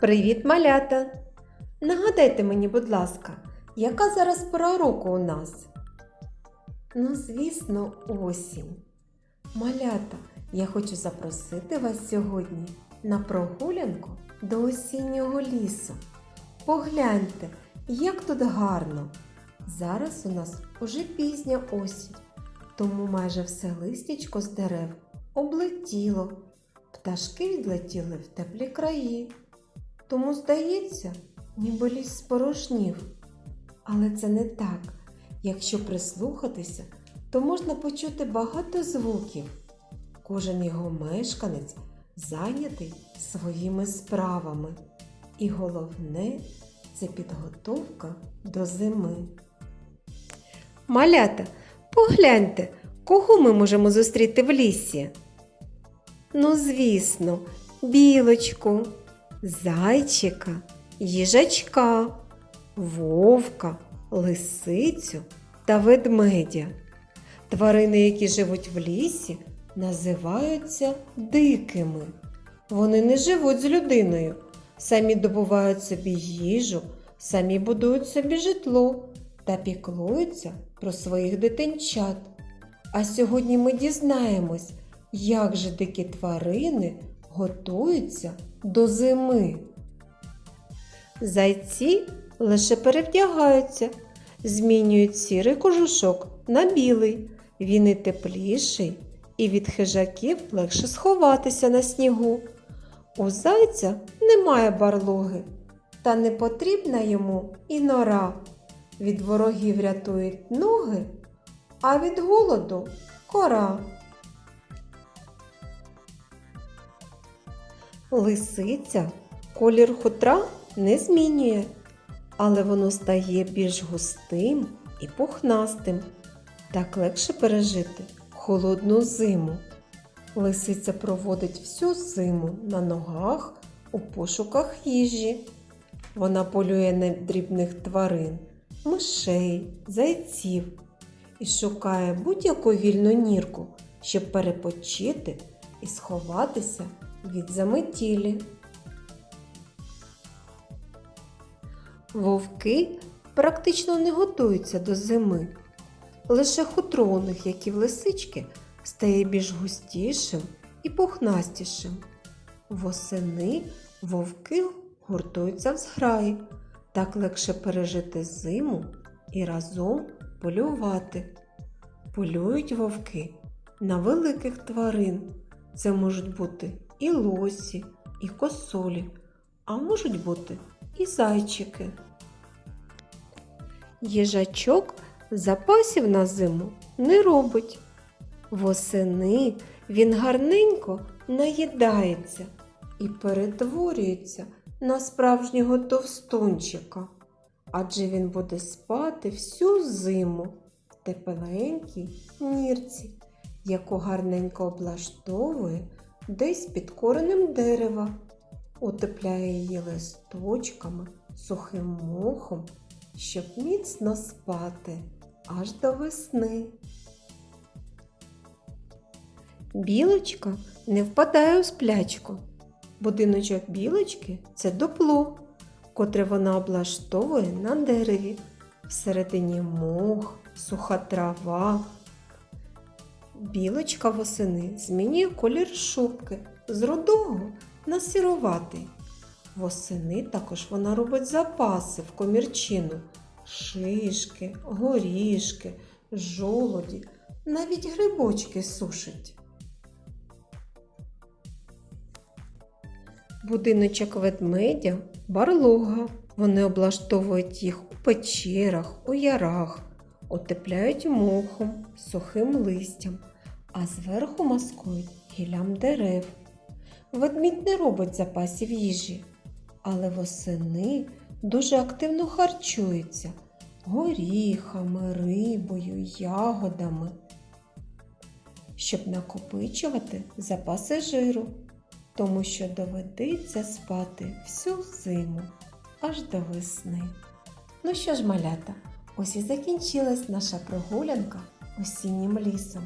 Привіт, малята! Нагадайте мені, будь ласка, яка зараз пора року у нас? Ну, звісно, осінь. Малята, я хочу запросити вас сьогодні на прогулянку до осіннього лісу. Погляньте, як тут гарно. Зараз у нас уже пізня осінь, тому майже все листячко з дерев облетіло. Пташки відлетіли в теплі краї. Тому здається, ніби ліс спорожнів. Але це не так. Якщо прислухатися, то можна почути багато звуків. Кожен його мешканець зайнятий своїми справами. І головне це підготовка до зими. Малята, погляньте, кого ми можемо зустріти в лісі? Ну, звісно, білочку, зайчика, їжачка, вовка, лисицю та ведмедя. Тварини, які живуть в лісі, називаються дикими. Вони не живуть з людиною, самі добувають собі їжу, самі будують собі житло та піклуються про своїх дитинчат. А сьогодні ми дізнаємось, як же дикі тварини готуються до зими. Зайці лише перевдягаються, змінюють сірий кожушок на білий. Він і тепліший, і від хижаків легше сховатися на снігу. У зайця немає барлоги, та не потрібна йому і нора. Від ворогів рятують ноги, а від голоду кора. Лисиця колір хутра не змінює, але воно стає більш густим і пухнастим. Так легше пережити холодну зиму. Лисиця проводить всю зиму на ногах у пошуках їжі. Вона полює на дрібних тварин, мишей, зайців і шукає будь-яку вільну нірку, щоб перепочити і сховатися від заметілі. Вовки практично не готуються до зими. Лише хутро у них, як і в лисички, стає більш густішим і пухнастішим. Восени вовки гуртуються в зграї, так легше пережити зиму і разом полювати. Полюють вовки на великих тварин. Це можуть бути і лосі, і косолі, а можуть бути і зайчики. Їжачок запасів на зиму не робить. Восени він гарненько наїдається і перетворюється на справжнього товстунчика, адже він буде спати всю зиму в тепленькій нірці, яку гарненько облаштовує десь під коренем дерева, утепляє її листочками, сухим мохом, щоб міцно спати аж до весни. Білочка не впадає у сплячку. Будиночок білочки це дупло, котре вона облаштовує на дереві. Всередині мох, суха трава. Білочка восени змінює колір шубки з рудого на сіруватий. Восени також вона робить запаси в комірчину, шишки, горішки, жолоді, навіть грибочки сушить. Будиночок ведмедя барлога. Вони облаштовують їх у печерах, у ярах, утепляють мохом, сухим листям, а зверху маскують гіллям дерев. Ведмідь не робить запасів їжі, але восени дуже активно харчується горіхами, рибою, ягодами, щоб накопичувати запаси жиру, тому що доведеться спати всю зиму аж до весни. Ну що ж, малята, ось і закінчилась наша прогулянка осіннім лісом.